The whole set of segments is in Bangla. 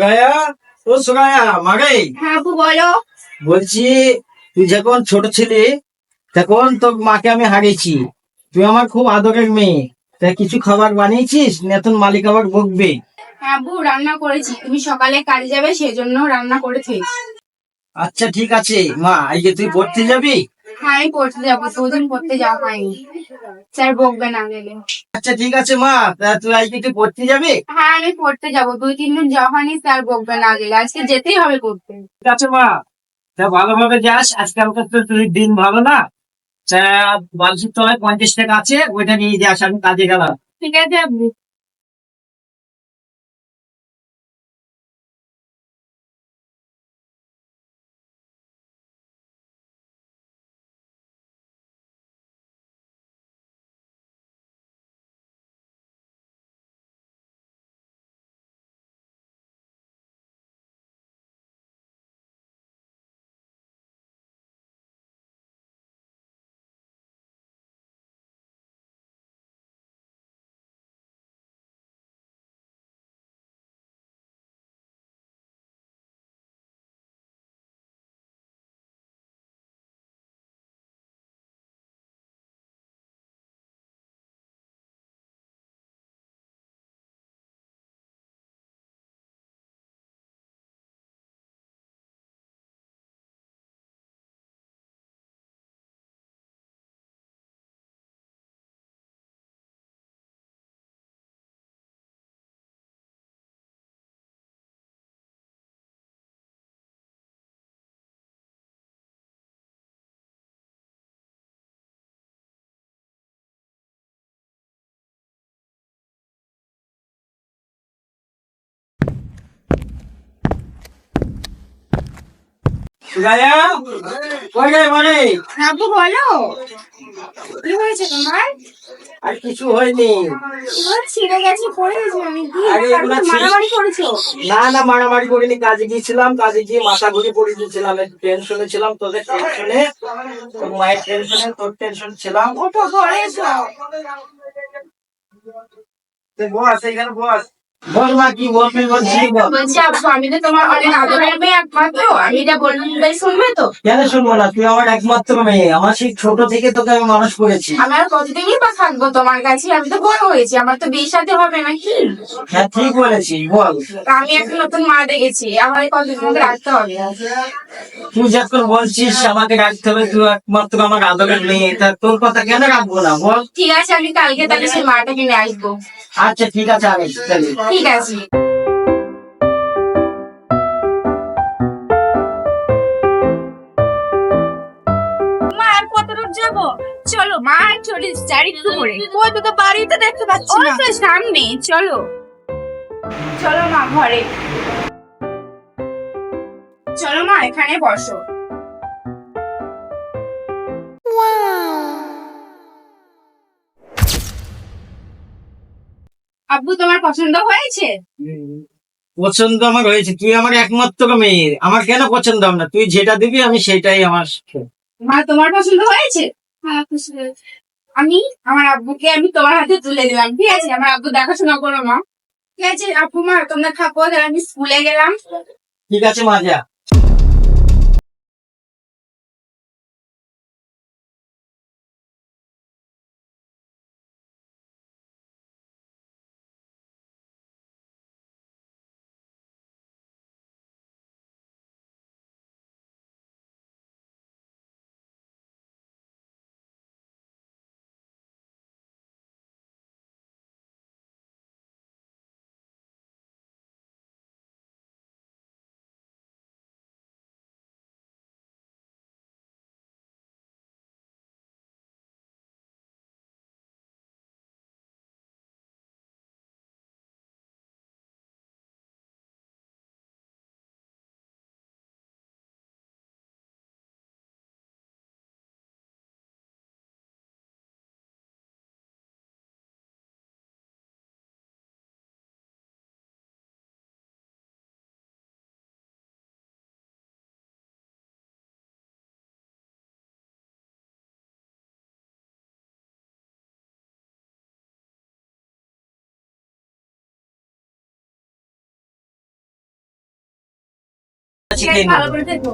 সুগায়া ও সুগায়া মারে হ্যাঁ আপু বলো। বলছি তুই যখন ছোট ছিলি তখন তোর মাকে আমি হারিয়েছি। তুই আমার খুব আদরের মেয়ে। তা কিছু খাবার বানিয়েছিস? না এখন মালিক আবার বকবে। হ্যাঁ আপু রান্না করেছি। তুমি সকালে কাজে যাবে সেজন্য রান্না করে থেয়েছি। আচ্ছা ঠিক আছে। মা আজকে তুই পড়তে যাবি? আমি পড়তে যাব দুদিন পড়তে যাওয়া হয়নি। স্যার বকবে না গেলে। আচ্ছা ঠিক আছে মা তুই আজকে তুই পড়তে যাবি? হ্যাঁ আমি পড়তে যাব দুই তিন দিন যাওয়া হয়নি স্যার বকবে না গেলে। আজকে যেতেই হবে পড়তে ঠিক আছে মা তা ভালোভাবে যাস আজকালকার তো তুই দিন ভালো না। বালসির তলায় পঞ্চাশ টাকা আছে ওইটা নিয়ে যাস আমি কাজে গেলাম। ঠিক আছে আপু কই রে মানে আপু বলো। কি হয়েছে তোমার? আর কিছু হয়নি। ছিঁড়ে গেছে পড়ে গেছে আমি আরে এগুলো মারামারি করেছ। না না মারামারি করিনি। কাজে গিয়েছিলাম কাজে গিয়ে মাথা ঘুরে পড়ে গিয়েছিলাম টেনশনে ছিলাম তোদের টেনশনে তোর মায়ের টেনশনে তোর টেনশন ছিলাম। ওঠো ঘরে এসো বস এখানে বস। বল মা কি বলবি বলছি বল বলছি আমি তো তোমার অনেক আদরের মেয়ে একমাত্র। আমি এটা বললে শুনবে তো? কেন শুনব না? তুই আমার একমাত্র মেয়ে। আমার সেই ছোট থেকে তোকে আমি মানুষ করেছি। আমি আর কতদিনই বা থাকব তোমার কাছে? আমি তো বড় হয়েছি আমার তো বিয়ে সাথে হবে নাকি? হ্যাঁ ঠিক বলেছিস বল। আমি একটা নতুন মা দেখেছি আমার কতদিন মধ্যে রাখতে হবে? তুই যখন বলছিস আমাকে রাখতে হবে তুই একমাত্র আমার আদরের মেয়ে তা তোর কথা কেন রাখব না বল? ঠিক আছে আমি কালকে তাহলে সেই মাটাকে নিয়ে আসব। আচ্ছা ঠিক আছে আমি ঠিক আছে। যাব? চলো মা আর চলে চারি করে ওই তো তো বাড়িতে দেখতে পাচ্ছি না। তো সামনে চলো। চলো মা ঘরে। চলো মা এখানে বসো। আব্বু তোমার পছন্দ হয়েছে? পছন্দ আমার হয়েছে। তুই আমার একমাত্র মেয়ে। আমার কেন পছন্দ হবে না? তুই যেটা দিবি আমি সেটাই আমার মা তোমার পছন্দ হয়েছে? আমি আমার আব্বুকে আমি তোমার হাতে তুলে দিলাম ঠিক আছে? আমার আব্বু দেখাশোনা করো মা। ঠিক আছে আপু মা তোমরা থাকো আমি স্কুলে গেলাম। ঠিক আছে মা যা। খেয়ে ভালো করে দেখো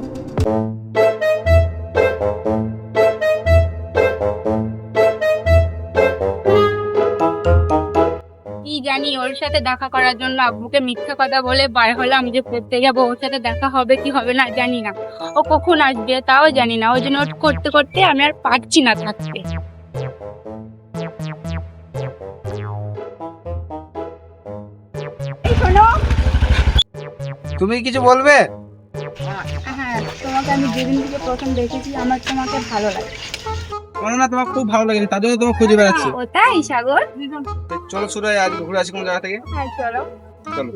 কি জানি ওর সাথে দেখা করার জন্য আব্বুকে মিথ্যা কথা বলে বার হলাম যে পড়তে যাব ওর সাথে দেখা হবে কি হবে না জানি না। ও কখন আসবে তাও জানি না ওই জন্য ওর করতে করতে আমি আর পারছি না থাকতে। তুমি কিছু বলবে? তোমাকে আমি যেদিন থেকে প্রথম দেখেছি আমার তোমাকে ভালো লাগে। মনে না তোমার খুব ভালো তার জন্য খুঁজে বেড়াচ্ছি। ও তাই সাগর চলো শুরু হয় আজ ঘুরে আসি কোন জায়গা থেকে। হ্যাঁ চলো। চলো।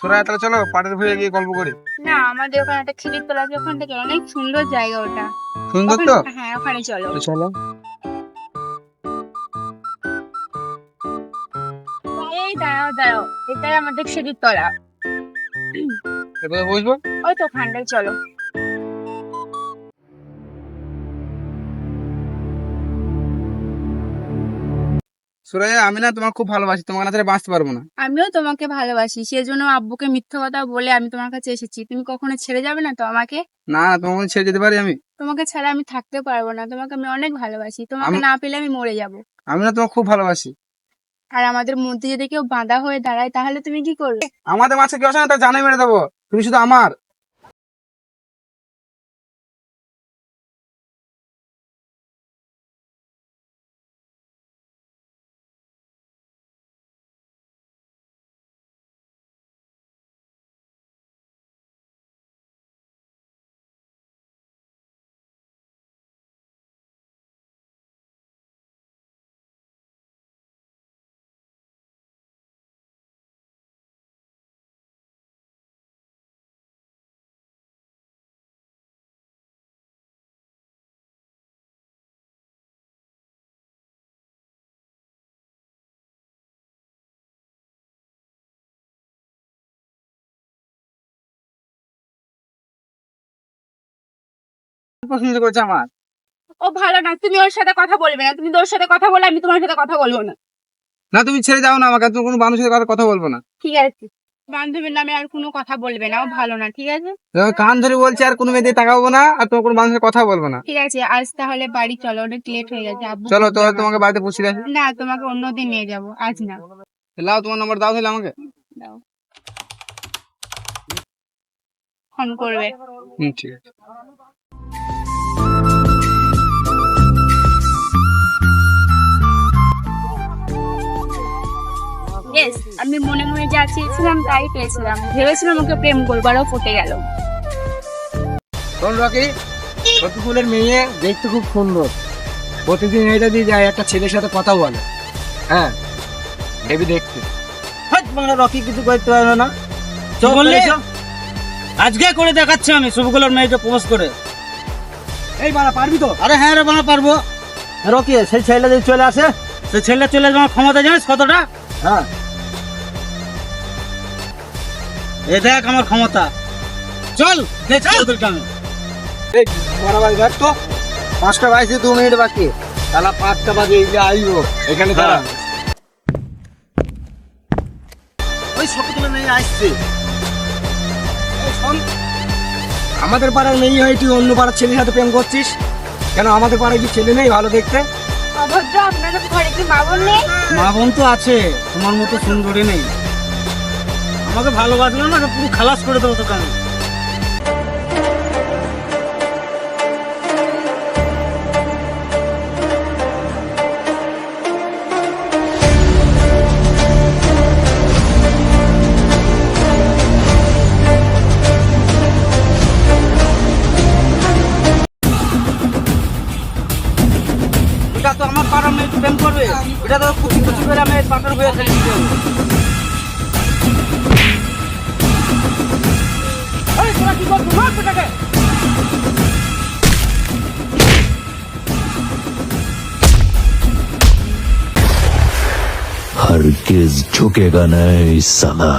সুরায় তাহলে চলো পাটের ভুঁয়ে গিয়ে গল্প করি। না আমাদের ওখানে একটা খিলির তোলা আছে ওখান থেকে। অনেক সুন্দর জায়গা ওটা। সুন্দর তো? ওখানে- হ্যাঁ ওখানে চলো চলো এই দাঁড়াও দাঁড়াও এটাই আমাদের সিঁড়ির তলা এবার বসবো ওই তো ওখানটায় চলো সুরাইয়া আমি না তোমার খুব ভালোবাসি তোমার কাছে বাঁচতে পারব না। আমিও তোমাকে ভালোবাসি সেজন্য আব্বুকে মিথ্যা কথা বলে আমি তোমার কাছে এসেছি। তুমি কখনো ছেড়ে যাবে না তো আমাকে? না না তোমাকে ছেড়ে যেতে পারি আমি? তোমাকে ছাড়া আমি থাকতে পারব না তোমাকে আমি অনেক ভালোবাসি। তোমাকে না পেলে আমি মরে যাব। আমি না তোমাকে খুব ভালোবাসি। আর আমাদের মধ্যে যদি কেউ বাঁধা হয়ে দাঁড়ায় তাহলে তুমি কি করবে? আমাদের মাঝে কেউ আসে না তা জানাই মেরে দেবো। তুমি শুধু আমার। পছন্দ করেছে আমার। ও ভালো না তুমি ওর সাথে কথা বলবে না। তুমি ওর সাথে কথা বলে আমি তোমার সাথে কথা বলব না। না তুমি ছেড়ে যাও না আমাকে তুমি কোনো মানুষের সাথে কথা বলব না। ঠিক আছে। বান্ধবীর নামে আর কোনো কথা বলবে না ও ভালো না ঠিক আছে? কান ধরে বলছি আর কোনো মেয়েদের তাকাবো না আর তোমার কোনো মানুষের কথা বলব না। ঠিক আছে আজ তাহলে বাড়ি চলো অনেক লেট হয়ে গেছে আব্বু। চলো তো তোমাকে বাড়িতে পৌঁছে রাখি না তোমাকে অন্যদিন নিয়ে যাব আজ না। লাও তোমার নম্বর দাও তাহলে আমাকে। দাও। ফোন করবে। হুম ঠিক আছে। ইয়েস আমি মনে মনে যা চেয়েছিলাম তাই পেয়েছিলাম। ভেবেছিলাম ওকে প্রেম করব আরও ফুটে গেল। শোন রকি শত্রুকুলের মেয়ে দেখতে খুব সুন্দর। প্রতিদিন এটা দিয়ে যায় একটা ছেলের সাথে কথা বলে। হ্যাঁ ভেবে দেখতে। হাট বাংলা রকি কিছু করতে পারবে না। বললি? আজকে করে দেখাচ্ছি আমি সবগুলোর মেয়েকে প্রপোজ করে। এই বাড়া পারবি তো? আরে হ্যাঁ রে বানা পারব। রকি সেই ছেলেটা যদি চলে আসে? সে ছেলে চলে যাওয়ার ক্ষমতা জানিস কতটা? হ্যাঁ। এ দেখ আমার ক্ষমতা। চল দেখছি ওদেরকে আমি এই তো পাঁচটা বাইশে দু মিনিট বাকি। তাহলে পাঁচটা বাজে এই যে আইবো এখানে দাঁড়া। ওই শকুতলা মেয়ে আসছে। আমাদের পাড়ার মেয়ে হয় তুই অন্য পাড়ার ছেলের সাথে প্রেম করছিস? কেন আমাদের পাড়ায় কি ছেলে নেই ভালো দেখতে? মা বোন তো আছে তোমার মতো সুন্দরী নেই। আমাকে ভালোবাসলো না, পুরো খালাস করে দেবো তোকে আমি তো আমার পাড়ার মেয়ে, প্রেম করবে এটা তো খুশি খুশি করে আমি পাটের দিতে হবে। हर किस झुकेगा नहीं सला